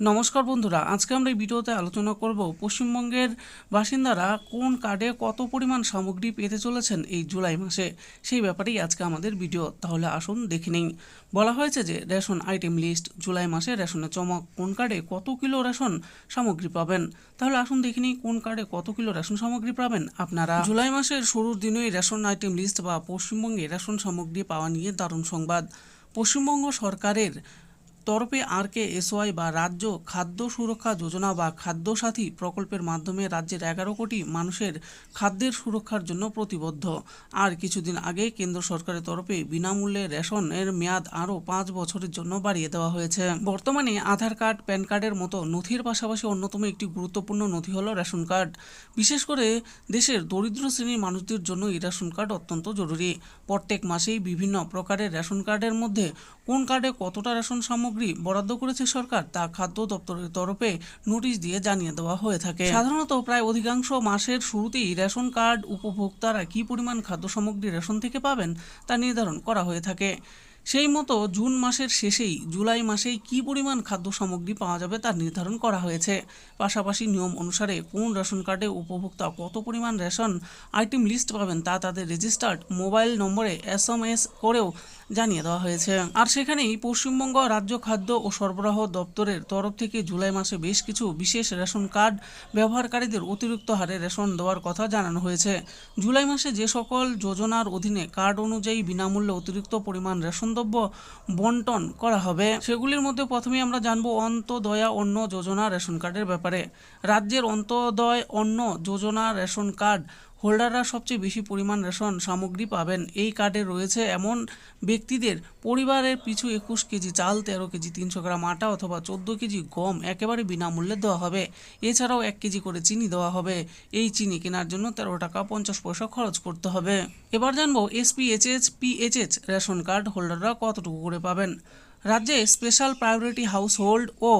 নমস্কার বন্ধুরা, আজকে আমরা এই ভিডিওতে আলোচনা করব পশ্চিমবঙ্গের বাসিন্দারা কোন কার্ডে কত পরিমাণ সামগ্রী পেতে চলেছেন এই জুলাই মাসে? সেই ব্যাপারেই আজকে আমাদের ভিডিও, তাহলে আসুন দেখে নিই। বলা হয়েছে যে রেশন আইটেম লিস্ট, জুলাই মাসে রেশনের চমক, কোন কার্ডে কত কিলো রেশন সামগ্রী পাবেন? তাহলে আসুন দেখে নিই কোন কার্ডে কত কিলো রেশন সামগ্রী পাবেন আপনারা। জুলাই মাসের শুরুর দিনেই রেশন আইটেম লিস্ট বা পশ্চিমবঙ্গে রেশন সামগ্রী পাওয়া নিয়ে দারুণ সংবাদ। পশ্চিমবঙ্গ সরকারের তরফে আর কে এসওয়াই বা রাজ্য খাদ্য সুরক্ষা যোজনা বা খাদ্য সাথী প্রকল্পের মাধ্যমে রাজ্যের এগারো কোটি মানুষের খাদ্যের সুরক্ষার জন্য প্রতিবদ্ধ। আর কিছুদিন আগে কেন্দ্র সরকারের তরফে বিনামূল্যে রেশনের মেয়াদ আরও পাঁচ বছরের জন্য বাড়িয়ে দেওয়া হয়েছে। বর্তমানে আধার কার্ড, প্যান কার্ডের মতো নথির পাশাপাশি অন্যতম একটি গুরুত্বপূর্ণ নথি হলো রেশন কার্ড। বিশেষ করে দেশের দরিদ্র শ্রেণির মানুষদের জন্য এই রেশন কার্ড অত্যন্ত জরুরি। প্রত্যেক মাসেই বিভিন্ন প্রকারের রেশন কার্ডের মধ্যে কোন কার্ডে কতটা রেশন সামগ্রী বরাদ্দ করেছে সরকার, তা খাদ্য দপ্তরের তরফে নোটিশ দিয়ে জানিয়ে দেওয়া হয়ে থাকে। সাধারণত প্রায় অধিকাংশ মাসের শুরুতেই রেশন কার্ড উপভোক্তারা কি পরিমাণ খাদ্য সামগ্রী রেশন থেকে পাবেন তা নির্ধারণ করা হয়ে থাকে। সেই মতো জুন মাসের শেষেই জুলাই মাসেই কি পরিমাণ খাদ্য সামগ্রী পাওয়া যাবে তার নির্ধারণ করা হয়েছে। পাশাপাশি নিয়ম অনুসারে কোন রেশন কার্ডে উপভোক্তা কত পরিমাণ রেশন আইটেম লিস্ট পাবেন তা তাদের রেজিস্টার্ড মোবাইল নম্বরে এস এম এস করেও জানিয়ে দেওয়া হয়েছে। আর সেখানেই পশ্চিমবঙ্গ রাজ্য খাদ্য ও সরবরাহ দপ্তরের তরফ থেকে জুলাই মাসে বেশ কিছু বিশেষ রেশন কার্ড ব্যবহারকারীদের অতিরিক্ত হারে রেশন দেওয়ার কথা জানানো হয়েছে। জুলাই মাসে যে সকল যোজনার অধীনে কার্ড অনুযায়ী বিনামূল্যে অতিরিক্ত পরিমাণ রেশন দ্রব্য বন্টন করা হবে, সেগুলির মধ্যে প্রথমেই আমরা জানব অন্তদয়া অন্য যোজনা রেশন কার্ডের ব্যাপারে। রাজ্যের অন্তদয় অন্ন যোজনা রেশন কার্ড হোল্ডাররা সবচেয়ে বেশি পরিমাণ রেশন সামগ্রী পাবেন। এই কার্ডে রয়েছে এমন ব্যক্তিদের, পরিবারের পিছু একুশ কেজি চাল, তেরো কেজি তিনশো গ্রাম আটা অথবা চোদ্দ কেজি গম একেবারে বিনামূল্যে দেওয়া হবে। এছাড়াও এক কেজি করে চিনি দেওয়া হবে। এই চিনি কেনার জন্য তেরো টাকা পঞ্চাশ পয়সা খরচ করতে হবে। এবার জানব এসপিএইচএস পিএইচএস রেশন কার্ড হোল্ডাররা কতটুকু করে পাবেন? রাজ্যে স্পেশাল প্রায়োরিটি হাউস হোল্ড ও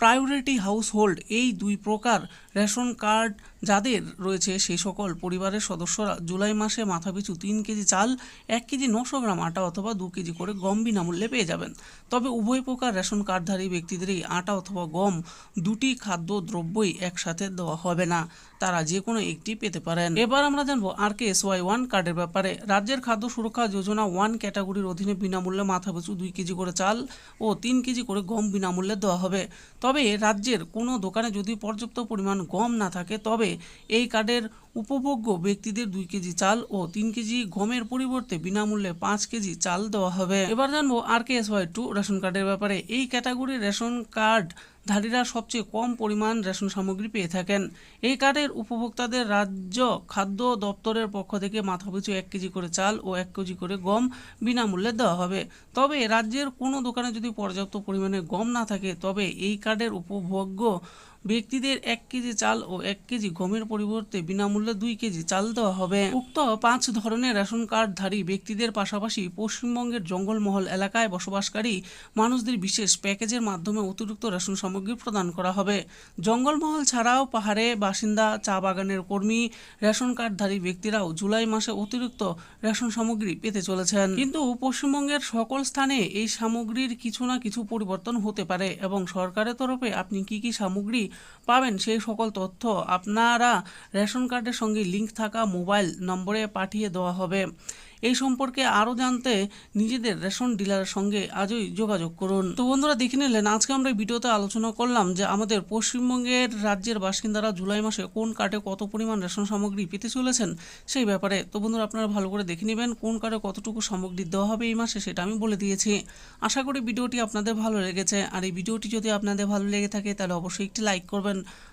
প্রায়োরিটি হাউস হোল্ড এই দুই প্রকার রেশন কার্ড যাদের রয়েছে সেই সকল পরিবারের সদস্যরা জুলাই মাসে মাথাপিছু তিন কেজি চাল, এক কেজি নশো গ্রাম আটা অথবা দু কেজি করে গম বিনামূল্যে পেয়ে যাবেন। তবে উভয় প্রকার রেশন কার্ডধারী ব্যক্তিদেরই আটা অথবা গম দুটি খাদ্য দ্রব্যই একসাথে দেওয়া হবে না। তারা যে কোনো একটি পেতে পারেন। এবার আমরা জানব R K S Y one কার্ডের ব্যাপারে। রাজ্যের খাদ্য সুরক্ষা যোজনা ওয়ান ক্যাটাগরির অধীনে বিনামূল্যে মাথাপিছু দুই কেজি করে চাল ও তিন কেজি করে গম বিনামূল্যে দেওয়া হবে। তবে রাজ্যের কোনো দোকানে যদি পর্যাপ্ত পরিমাণ গম না থাকে, তবে এই কার্ডের উপভোগ্য ব্যক্তিদের দুই কেজি চাল ও তিন কেজি গমের পরিবর্তে বিনামূল্যে পাঁচ কেজি চাল দেওয়া হবে। এবার জানব R K S Y two ration কার্ডের ব্যাপারে। এই ক্যাটাগরি রেশন কার্ড ধারীরা সবচেয়ে কম পরিমাণ রেশন সামগ্রী পেয়ে থাকেন। এই কার্ডের উপভোক্তাদের রাজ্য খাদ্য দপ্তরের পক্ষ থেকে মাথাপিছু এক কেজি করে চাল ও এক কেজি করে গম বিনামূল্যে দেওয়া হবে। তবে রাজ্যের কোনো দোকানে যদি পর্যাপ্ত পরিমাণে গম না থাকে, তবে এই কার্ডের উপভোগ্য ব্যক্তিদের এক কেজি চাল ও এক কেজি গমের পরিবর্তে বিনামূল্যে দুই কেজি চাল দেওয়া হবে। উক্ত পাঁচ ধরনের রেশন কার্ডধারী ব্যক্তিদের পাশাপাশি পশ্চিমবঙ্গের জঙ্গলমহল এলাকায় বসবাসকারী মানুষদের বিশেষ প্যাকেজের মাধ্যমে অতিরিক্ত রেশন সামগ্রী প্রদান করা হবে। জঙ্গলমহল ছাড়াও পাহাড়ে বাসিন্দা চা বাগানের কর্মী, রেশন কার্ডধারী ব্যক্তিরাও জুলাই মাসে অতিরিক্ত রেশন সামগ্রী পেতে চলেছেন। কিন্তু পশ্চিমবঙ্গের সকল স্থানে এই সামগ্রীর কিছু না কিছু পরিবর্তন হতে পারে এবং সরকারের তরফে আপনি কি কি সামগ্রী পাবেন সেই সকল তথ্য আপনারা রেশন কার্ডের সঙ্গে লিংক থাকা মোবাইল নম্বরে পাঠিয়ে দেওয়া হবে। এই সম্পর্কে আরও জানতে নিজেদের রেশন ডিলারের সঙ্গে আজই যোগাযোগ করুন। তো বন্ধুরা, দেখে নিলেন, আজকে আমরা ভিডিওতে আলোচনা করলাম যে আমাদের পশ্চিমবঙ্গের রাজ্যের বাসিন্দারা জুলাই মাসে কোন কার্ডে কত পরিমাণ রেশন সামগ্রী পেতে চলেছেন সেই ব্যাপারে। তো বন্ধুরা, আপনারা ভালো করে দেখে নেবেন কোন কার্ডে কতটুকু সামগ্রী দেওয়া হবে এই মাসে সেটা আমি বলে দিয়েছি। আশা করি ভিডিওটি আপনাদের ভালো লেগেছে। আর এই ভিডিওটি যদি আপনাদের ভালো লেগে থাকে, তাহলে অবশ্যই একটি লাইক করবেন।